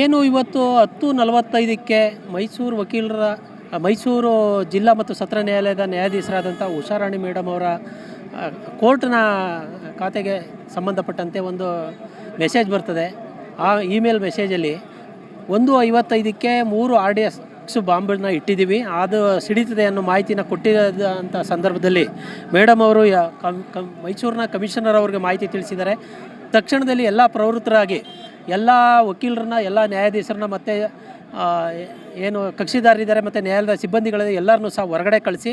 ಏನು ಇವತ್ತು ಹತ್ತು ನಲವತ್ತೈದಕ್ಕೆ ಮೈಸೂರು ವಕೀಲರ ಮೈಸೂರು ಜಿಲ್ಲಾ ಮತ್ತು ಸತ್ರ ನ್ಯಾಯಾಲಯದ ನ್ಯಾಯಾಧೀಶರಾದಂಥ ಉಷಾರಾಣಿ ಮೇಡಮ್ ಅವರ ಕೋರ್ಟ್ನ ಖಾತೆಗೆ ಸಂಬಂಧಪಟ್ಟಂತೆ ಒಂದು ಮೆಸೇಜ್ ಬರ್ತದೆ. ಆ ಇಮೇಲ್ ಮೆಸೇಜಲ್ಲಿ ಒಂದು ಐವತ್ತೈದಕ್ಕೆ ಮೂರು ಆರ್ ಡಿ ಎಸ್ ಇಟ್ಟಿದ್ದೀವಿ. ಅದು ಸಿಡಿತದೆ ಅನ್ನೋ ಮಾಹಿತಿನ ಕೊಟ್ಟಿರೋದಂಥ ಸಂದರ್ಭದಲ್ಲಿ ಮೇಡಮ್ ಅವರು ಮೈಸೂರಿನ ಕಮಿಷನರ್ ಅವ್ರಿಗೆ ಮಾಹಿತಿ ತಿಳಿಸಿದ್ದಾರೆ. ತಕ್ಷಣದಲ್ಲಿ ಎಲ್ಲ ಪ್ರವೃತ್ತರಾಗಿ ಎಲ್ಲ ವಕೀಲರನ್ನ, ಎಲ್ಲ ನ್ಯಾಯಾಧೀಶರನ್ನ ಮತ್ತು ಏನು ಕಕ್ಷಿದಾರರಿದ್ದಾರೆ ಮತ್ತು ನ್ಯಾಯಾಲಯದ ಸಿಬ್ಬಂದಿಗಳಿದೆ ಎಲ್ಲರನ್ನೂ ಸಹ ಹೊರಗಡೆ ಕಳಿಸಿ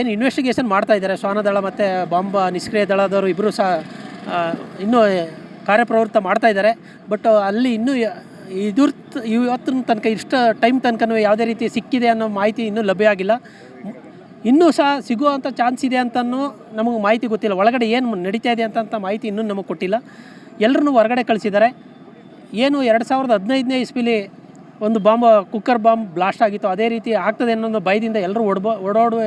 ಏನು ಇನ್ವೆಸ್ಟಿಗೇಷನ್ ಮಾಡ್ತಾ ಇದ್ದಾರೆ. ಶ್ವಾನದಳ ಮತ್ತು ಬಾಂಬ್ ನಿಷ್ಕ್ರಿಯ ದಳದವರು ಇಬ್ಬರು ಸಹ ಇನ್ನೂ ಕಾರ್ಯಪ್ರವೃತ್ತ ಮಾಡ್ತಾ ಇದ್ದಾರೆ. ಬಟ್ ಅಲ್ಲಿ ಇನ್ನೂ ಇದ್ರ ಇವತ್ತಿನ ತನಕ ಇಷ್ಟು ಟೈಮ್ ತನಕ ಯಾವುದೇ ರೀತಿ ಸಿಕ್ಕಿದೆ ಅನ್ನೋ ಮಾಹಿತಿ ಇನ್ನೂ ಲಭ್ಯ ಆಗಿಲ್ಲ. ಇನ್ನೂ ಸಹ ಸಿಗುವಂಥ ಚಾನ್ಸ್ ಇದೆ ಅಂತನೂ ನಮಗೆ ಮಾಹಿತಿ ಗೊತ್ತಿಲ್ಲ. ಒಳಗಡೆ ಏನು ನಡೀತಾ ಇದೆ ಅಂತ ಮಾಹಿತಿ ಇನ್ನೂ ನಮಗೆ ಕೊಟ್ಟಿಲ್ಲ. ಎಲ್ಲರನ್ನೂ ಹೊರಗಡೆ ಕಳಿಸಿದ್ದಾರೆ ಏನು ಎರಡು ಸಾವಿರದ ಹದಿನೈದನೇ ಇಸ್ವಿಲಿ ಒಂದು ಬಾಂಬ್, ಕುಕ್ಕರ್ ಬಾಂಬ್ ಬ್ಲಾಸ್ಟ್ ಆಗಿತ್ತು. ಅದೇ ರೀತಿ ಆಗ್ತದೆ ಅನ್ನೋ ಭಯದಿಂದ ಎಲ್ಲರೂ ಓಡ್ಬೋ, ಓಡೋಡುವ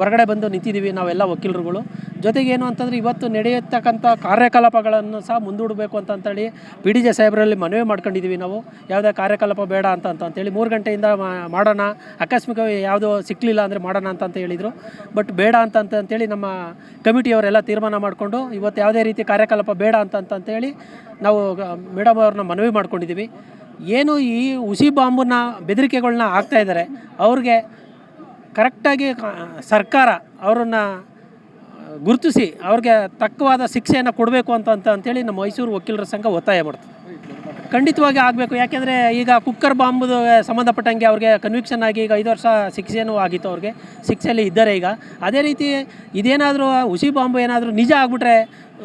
ಹೊರಗಡೆ ಬಂದು ನಿಂತಿದ್ದೀವಿ ನಾವೆಲ್ಲ ವಕೀಲರುಗಳು. ಜೊತೆಗೆ ಏನು ಅಂತಂದರೆ ಇವತ್ತು ನಡೆಯತಕ್ಕಂಥ ಕಾರ್ಯಕಲಾಪಗಳನ್ನು ಸಹ ಮುಂದೂಡಬೇಕು ಅಂತ ಅಂತೇಳಿ ಪಿ ಡಿ ಜೆ ಸಾಹೇಬರಲ್ಲಿ ಮನವಿ ಮಾಡ್ಕೊಂಡಿದ್ದೀವಿ ನಾವು. ಯಾವುದೇ ಕಾರ್ಯಕಲಾಪ ಬೇಡ ಅಂತ ಅಂತ ಅಂತೇಳಿ ಮೂರು ಗಂಟೆಯಿಂದ ಮಾಡೋಣ. ಆಕಸ್ಮಿಕವಾಗಿ ಯಾವುದೋ ಸಿಕ್ಕಲಿಲ್ಲ ಅಂದರೆ ಮಾಡೋಣ ಅಂತ ಹೇಳಿದರು. ಬಟ್ ಬೇಡ ಅಂತ ಅಂತ ಅಂತೇಳಿ ನಮ್ಮ ಕಮಿಟಿಯವರೆಲ್ಲ ತೀರ್ಮಾನ ಮಾಡಿಕೊಂಡು ಇವತ್ತು ಯಾವುದೇ ರೀತಿ ಕಾರ್ಯಕಲಾಪ ಬೇಡ ಅಂತ ಅಂತ ಅಂತೇಳಿ ನಾವು ಮೇಡಮ್ ಅವ್ರನ್ನ ಮನವಿ ಮಾಡ್ಕೊಂಡಿದ್ದೀವಿ ಏನು ಈ ಹುಸಿ ಬಾಂಬನ್ನ ಬೆದರಿಕೆಗಳನ್ನ ಹಾಕ್ತಾಯಿದ್ದಾರೆ ಅವ್ರಿಗೆ ಕರೆಕ್ಟಾಗಿ ಸರ್ಕಾರ ಅವರನ್ನು ಗುರುತಿಸಿ ಅವ್ರಿಗೆ ತಕ್ಕವಾದ ಶಿಕ್ಷೆಯನ್ನು ಕೊಡಬೇಕು ಅಂತ ಅಂತ ಅಂತೇಳಿ ನಮ್ಮ ಮೈಸೂರು ವಕೀಲರ ಸಂಘ ಒತ್ತಾಯ ಮಾಡ್ತದೆ. ಖಂಡಿತವಾಗಿ ಆಗಬೇಕು. ಯಾಕೆಂದರೆ ಈಗ ಕುಕ್ಕರ್ ಬಾಂಬ್ದು ಸಂಬಂಧಪಟ್ಟಂಗೆ ಅವ್ರಿಗೆ ಕನ್ವಿಕ್ಷನ್ ಆಗಿ ಈಗ ಐದು ವರ್ಷ ಶಿಕ್ಷೆನೂ ಆಗಿತ್ತು ಅವ್ರಿಗೆ. ಶಿಕ್ಷೆಯಲ್ಲಿ ಇದ್ದಾರೆ ಈಗ. ಅದೇ ರೀತಿ ಇದೇನಾದರೂ ಹುಸಿ ಬಾಂಬ್ ಏನಾದರೂ ನಿಜ ಆಗಿಬಿಟ್ರೆ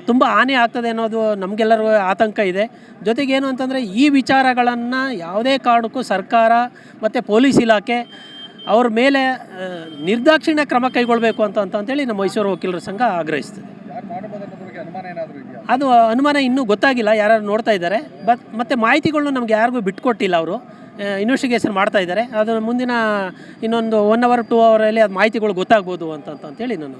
ತುಂಬ ಹಾನಿ ಆಗ್ತದೆ ಅನ್ನೋದು ನಮಗೆಲ್ಲರೂ ಆತಂಕ ಇದೆ. ಜೊತೆಗೆ ಏನು ಅಂತಂದರೆ ಈ ವಿಚಾರಗಳನ್ನು ಯಾವುದೇ ಕಾರಣಕ್ಕೂ ಸರ್ಕಾರ ಮತ್ತು ಪೊಲೀಸ್ ಇಲಾಖೆ ಅವ್ರ ಮೇಲೆ ನಿರ್ದಾಕ್ಷಿಣ್ಯ ಕ್ರಮ ಕೈಗೊಳ್ಳಬೇಕು ಅಂತ ಅಂತ ಅಂತೇಳಿ ನಮ್ಮ ಮೈಸೂರು ವಕೀಲರ ಸಂಘ ಆಗ್ರಹಿಸ್ತದೆ ಅದು ಅನುಮಾನ ಇನ್ನೂ ಗೊತ್ತಾಗಿಲ್ಲ ಯಾರು ನೋಡ್ತಾ ಇದ್ದಾರೆ. ಬಟ್ ಮತ್ತು ಮಾಹಿತಿಗಳನ್ನ ನಮ್ಗೆ ಯಾರಿಗೂ ಬಿಟ್ಕೊಟ್ಟಿಲ್ಲ ಅವರು. ಇನ್ವೆಸ್ಟಿಗೇಷನ್ ಮಾಡ್ತಾ ಇದ್ದಾರೆ. ಅದು ಮುಂದಿನ ಇನ್ನೊಂದು ಒನ್ ಅವರ್ ಟೂ ಅವರಲ್ಲಿ ಅದು ಮಾಹಿತಿಗಳು ಗೊತ್ತಾಗ್ಬೋದು ಅಂತ ಅಂತೇಳಿ ನಾನು